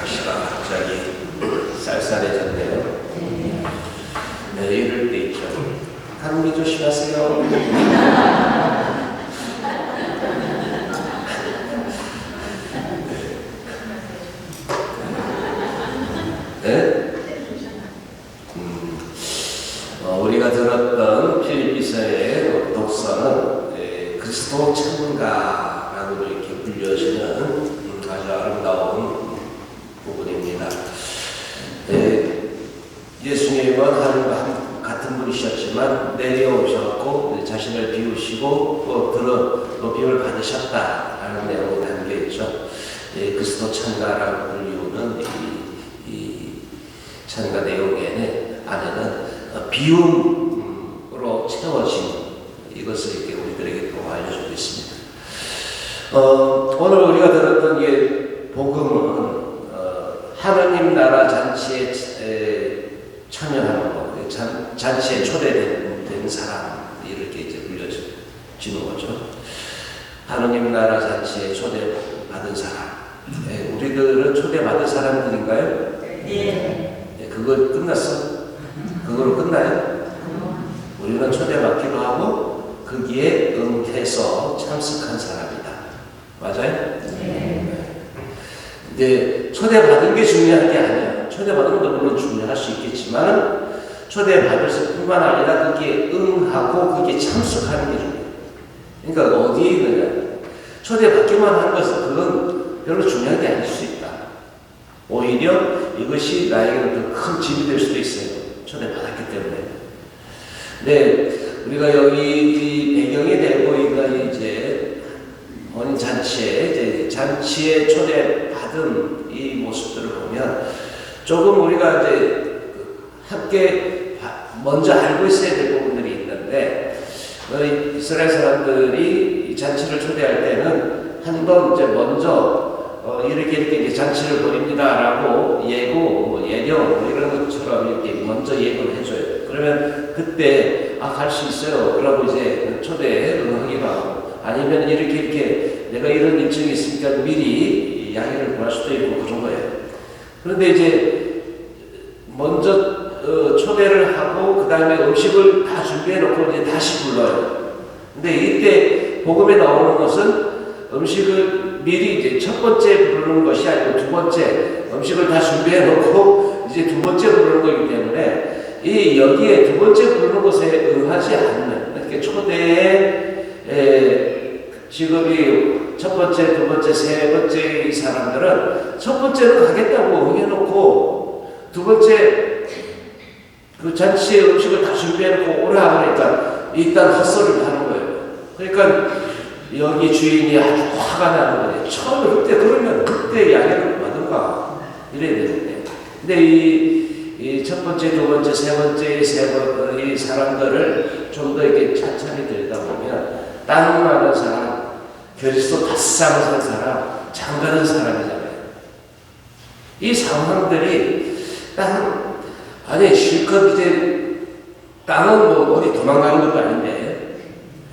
날씨가 갑자기 쌀쌀해졌네요. 네, 이럴 때 있죠. 감기 조심하세요. 네? 음, 어, 우리가 들었던 필리피서의 독서는 에, 그리스도 찬가라고 이렇게 불려지는 음, 아주 아름다운 부분입니다. 에, 예수님은 한- 같은 분이셨지만 내려오셨고 자신을 비우시고 또 들어 높임을 받으셨다라는 내용이 담겨 있죠. 예, 그리스도 찬가라고 불리우는 이, 이 찬가 내용에는 안에는 어, 비움으로 채워진 이것을 이렇게 우리들에게 또 알려주고 있습니다. 어, 오늘 우리가 들었던 이 복음은 어, 하나님 나라 잔치에 잔, 잔치에 초대된 된 사람 이렇게 이제 불려지는 거죠. 하나님 나라 잔치에 초대받은 사람. 예, 우리들은 초대받은 사람들인가요? 네. 예, 그거 끝났어? 그거로 끝나요? 우리는 초대받기도 하고 거기에 응해서 참석한 사람이다. 맞아요? 네. 근데 초대받은 게 중요한 게 아니에요. 초대받은 것도 물론 중요할 수 있겠지만 초대받을 뿐만 아니라 거기에 응하고 거기에 참석하는 게 중요해요. 그러니까 어디에 있느냐. 초대받기만 한 것은 그건 별로 중요한 게 아닐 수 있다. 오히려 이것이 나에게는 더큰 짐이 될 수도 있어요. 초대받았기 때문에. 네, 우리가 여기 이 배경에 내고 있는 이제 본인 잔치에 이제 잔치에 초대받은 이 모습들을 보면 조금 우리가 이제 함께 바- 먼저 알고 있어야 될 부분들이 있는데 어, 이스라엘 사람들이 이 잔치를 초대할 때는 한 번 이제 먼저 어, 이렇게 이렇게 이제 잔치를 벌입니다라고 예고, 뭐 예령 뭐 이런 것처럼 이렇게 먼저 예고를 해줘요. 그러면 그때 아 갈 수 있어요. 그러고 이제 초대에 응하기도 하고 아니면 이렇게 이렇게 내가 이런 일정이 있으니까 미리 양해를 구할 수도 있고 그런 거예요. 그런데 이제 먼저 다음에 음식을 다 준비해 놓고 이제 다시 불러요. 근데 이때 복음에 나오는 것은 음식을 미리 이제 첫 번째 부르는 것이 아니고 두 번째 음식을 다 준비해 놓고 이제 두 번째 부르는 거기 때문에 이 여기에 두 번째 부르는 것에 응하지 않는 이렇게 초대에 에, 직업이 첫 번째, 두 번째, 세 번째 이 사람들은 첫 번째는 가겠다고 응해놓고 두 번째 그 잔치의 음식을 다 준비해놓고 오라 그러니까 일단 헛소리를 하는 거예요. 그러니까 여기 주인이 아주 화가 나는 거예요. 처음에 그때 그러면 그때 양해를 받은가 이래야 되는데. 근데 이 이 첫 번째, 두 번째, 세 번째, 세번이 사람들을 좀 더 이렇게 찬찬히 들여다보면 땅 많은 사람, 닷삼을 산 사람, 장가는 사람이잖아요. 이 상황들이 땅 아니 실컷 이제 땅은 뭐 어디 도망가는 것도 아닌데.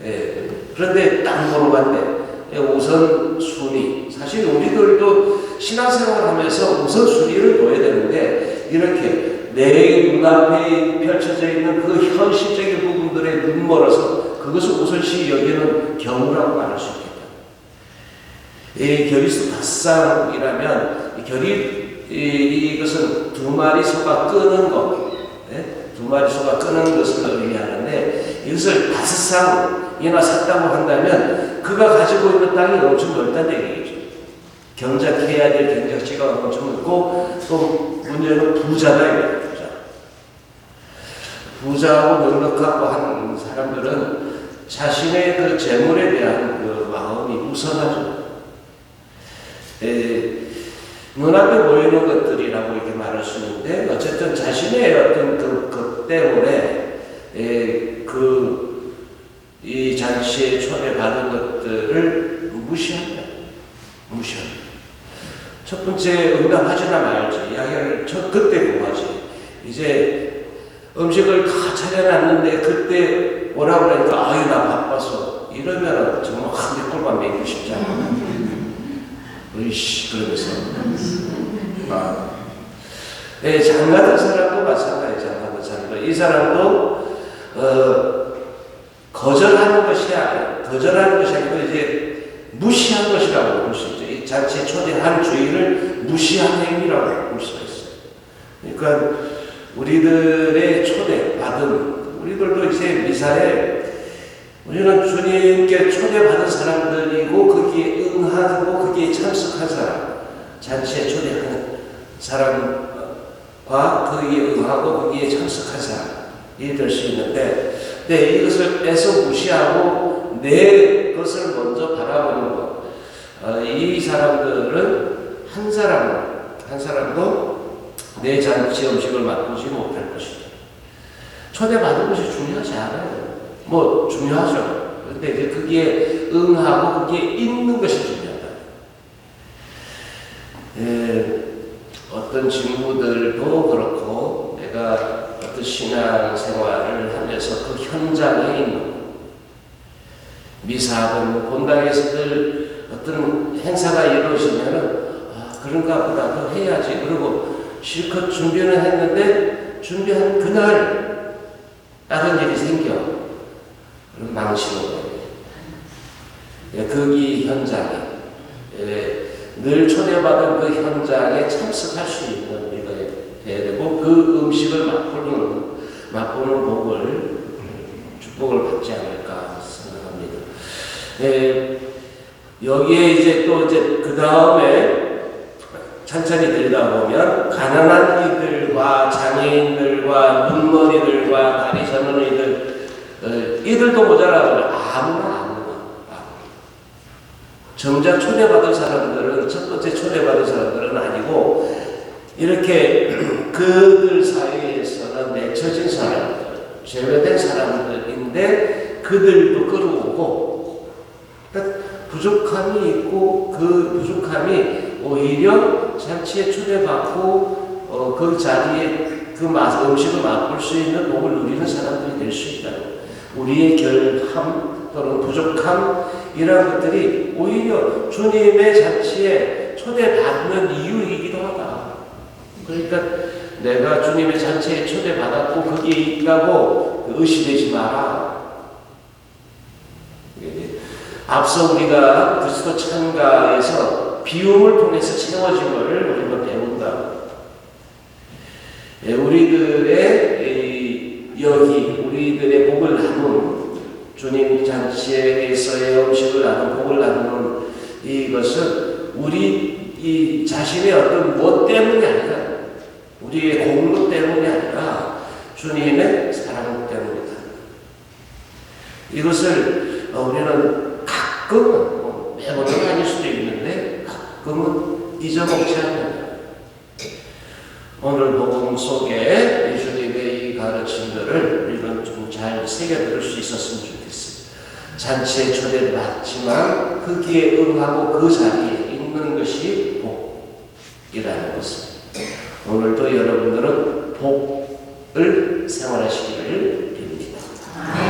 예, 그런데 땅 보러 간대. 예, 우선 순위. 사실 우리들도 신앙생활 하면서 우선 순위를 둬야 되는데 이렇게 내 눈앞에 펼쳐져 있는 그 현실적인 부분들에 눈멀어서 그것을 우선시 여기는 경우라고 말할 수 있겠다. 이 결의수 닷상이라면 이 결의 이, 이것은 두 마리 소가 끄는 것, 예? 두 마리 소가 끄는 것을 의미하는데 이것을 다섯 쌍이나 샀다고 한다면 그가 가지고 있는 땅이 엄청 넓다는 얘기죠. 경작해야 될 경작지가 엄청 넓고 또 문제는 부자다. 부자. 부자하고 넉넉하고 한 사람들은 자신의 그 재물에 대한 그 마음이 우선하죠. 에, 눈앞에 보이는 것들이라고 이렇게 말할 수 있는데 어쨌든 자신의 어떤 그, 것 때문에 에, 그, 이 잔치에 초대받은 것들을 무시한다. 무시한다. 첫 번째 응답하지나 말지. 양해를 첫 그때 구하지. 이제 음식을 다 차려놨는데 그때 오라고 그러니까 아유 나 바빠서 이러면 정말 한 대 꼴만 매기고 싶지 않아. 으이씨 그러면서 마음. 예, 장 같은 사람도 마찬가지, 장 같은 사람도. 이 사람도, 어, 거절하는 것이 거절하는 것이 아니고 이제 무시한 것이라고 볼 수 있죠. 이 잔치에 초대한 주의를 무시한 행위라고 볼 수가 있어요. 그러니까 우리들의 초대 받은, 우리들도 이제 미사에 우리는 주님께 초대받은 사람들이고 거기에 응하고 거기에 참석한 사람, 잔치에 초대하는 사람과 거기에 응하고 거기에 참석한 사람이 될 수 있는데, 네, 이것을 뺏어 무시하고 내 것을 먼저 바라보는 것. 어, 이 사람들은 한 사람, 한 사람도 내 잔치 음식을 맛보지 못할 것이다. 초대받은 것이 중요하지 않아요. 뭐 중요하죠. 근데 이제 거기에 응하고 거기에 있는 것이 중요하다. 예, 어떤 친구들도 그렇고 내가 어떤 신앙 생활을 하면서 그 현장에 있는 것. 미사하든 본당에서들 어떤 행사가 이루어지면은 아 그런가 보다 더 해야지 그러고 실컷 준비는 했는데 준비한 그날 다른 일이 생겨 그럼 거예요. 예, 거기 현장에 예, 늘 초대받은 그 현장에 참석할 수 있는 우리가 돼야 되고 그 음식을 맛보는 맛보는 복을 축복을 받지 않을까 생각합니다. 예, 여기에 이제 또 이제 그 다음에 천천히 들여다보면 가난한 이들과 장애인들과 눈머리들과 다리 저는 이들 어, 이들도 모자라면 아무나 아무나 정작 초대받은 사람들은 첫 번째 초대받은 사람들은 아니고 이렇게 그들 사이에서는 맺혀진 사람들 제외된 사람들인데 그들도 끌어오고 그러니까 부족함이 있고 그 부족함이 오히려 잔치에 초대받고 어, 그 자리에 그 맛, 음식을 맛볼 수 있는 복을 누리는 사람들이 될 수 있다. 우리의 결함 또는 부족함 이런 것들이 오히려 주님의 잔치에 초대받는 이유이기도 하다. 그러니까 내가 주님의 잔치에 초대받았고 거기에 있다고 그 의심되지 마라. 예. 앞서 우리가 그리스도 참가에서 비움을 통해서 채워짐을 우리가 배운다. 예, 우리들의 이 여기 우리들의 복을 나눈 주님 잔치에서의 음식을 나눈 복을 나누는 이것은 우리 이 자신의 어떤 뭐 때문이 아니라 우리의 공로 때문이 아니라 주님의 사랑 때문이다. 이것을 어, 우리는 가끔은 뭐 매번은 아닐 수도 있는데 가끔은 잊어먹지 않는다. 오늘 복음 속에 가르침들을 우리는 좀 잘 새겨들을 수 있었으면 좋겠어요. 잔치에 초대를 받지만 거기에 응하고 그 자리에 있는 것이 복이라는 것을 오늘도 여러분들은 복을 생활하시기를 빕니다.